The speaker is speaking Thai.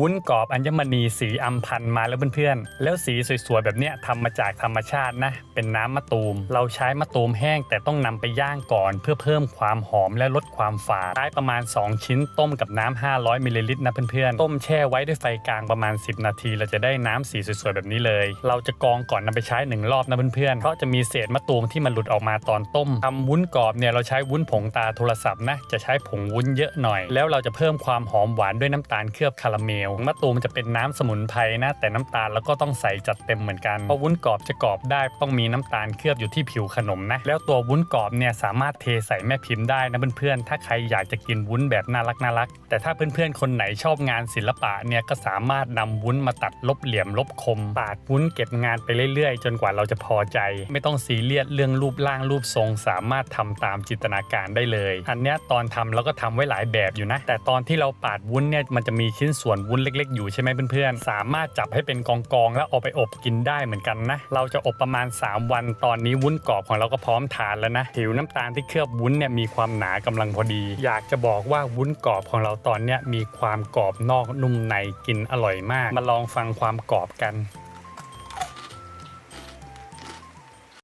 วุ้นกรอบอัญมณีสีอัมพันมาแล้วเพื่อนๆ แล้วสีสวยๆ แบบเนี้ยทำมาจากธรรมชาตินะ เป็นน้ำมะตูม เราใช้มะตูมแห้งแต่ต้องนำไปย่างก่อน เพื่อเพิ่มความหอมและลดความฝาดใช้ประมาณ 2 ชิ้นต้มกับน้ำ500มิลลิลิตรนะเพื่อนๆ ต้มแช่ไว้ด้วยไฟกลางประมาณ 10 นาที เราจะได้น้ำสีสวยๆ แบบนี้เลย เราจะกรองก่อนนำไปใช้หนึ่งรอบนะเพื่อนๆ เพราะจะมีเศษมะตูมที่มันหลุดออกมาตอนต้มทำวุ้นกรอบเนี่ยเราใช้วุ้นผงตาโทรศัพท์นะจะใช้ผงวุ้นเยอะหน่อย แล้วเราจะเพิ่มความหอมหวานด้วยน้ำตาลเคลือบคาราเมลมะตูมจะเป็นน้ำสมุนไพรนะ แต่น้ำตาลแล้วก็ต้องใส่จัดเต็มเหมือนกันเพราะวุ้นกรอบจะกรอบได้ต้องมีน้ำตาลเคลือบอยู่ที่ผิวขนมนะแล้วตัววุ้นกรอบเนี่ยสามารถเทใส่แม่พิมพ์ได้นะเพื่อนๆถ้าใครอยากจะกินวุ้นแบบน่ารักน่ารัก แต่ถ้าเพื่อนๆคนไหนชอบงานศิลปะเนี่ยก็สามารถนำวุ้นมาตัดลบเหลี่ยมลบคมปาดวุ้นเก็บงานไปเรื่อยๆ จนกว่าเราจะพอใจ ไม่ต้องซีเรียสเรื่องรูปร่างรูปทรง สามารถทำตามจินตนาการได้เลย อันเนี้ยตอนทำเราก็ทำไว้หลายแบบอยู่นะ แต่ตอนที่เราปาดวุ้นเนี่ยมันจะมีชิ้นส่วนวุ้นเล็ก ๆ อยู่ใช่ไหมเพื่อนๆ สามารถจับให้เป็นกองๆแล้วเอาไปอบกินได้เหมือนกันนะ เราจะอบประมาณ 3 วันตอนนี้วุ้นกรอบของเราก็พร้อมทานแล้วนะผิวน้ำตาลที่เคลือบวุ้นเนี่ยมีความหนากำลังพอดี อยากจะบอกว่าวุ้นกรอบของเราตอนเนี้ยมีความกรอบนอกนุ่มในกินอร่อยมาก มาลองฟังความกรอบกัน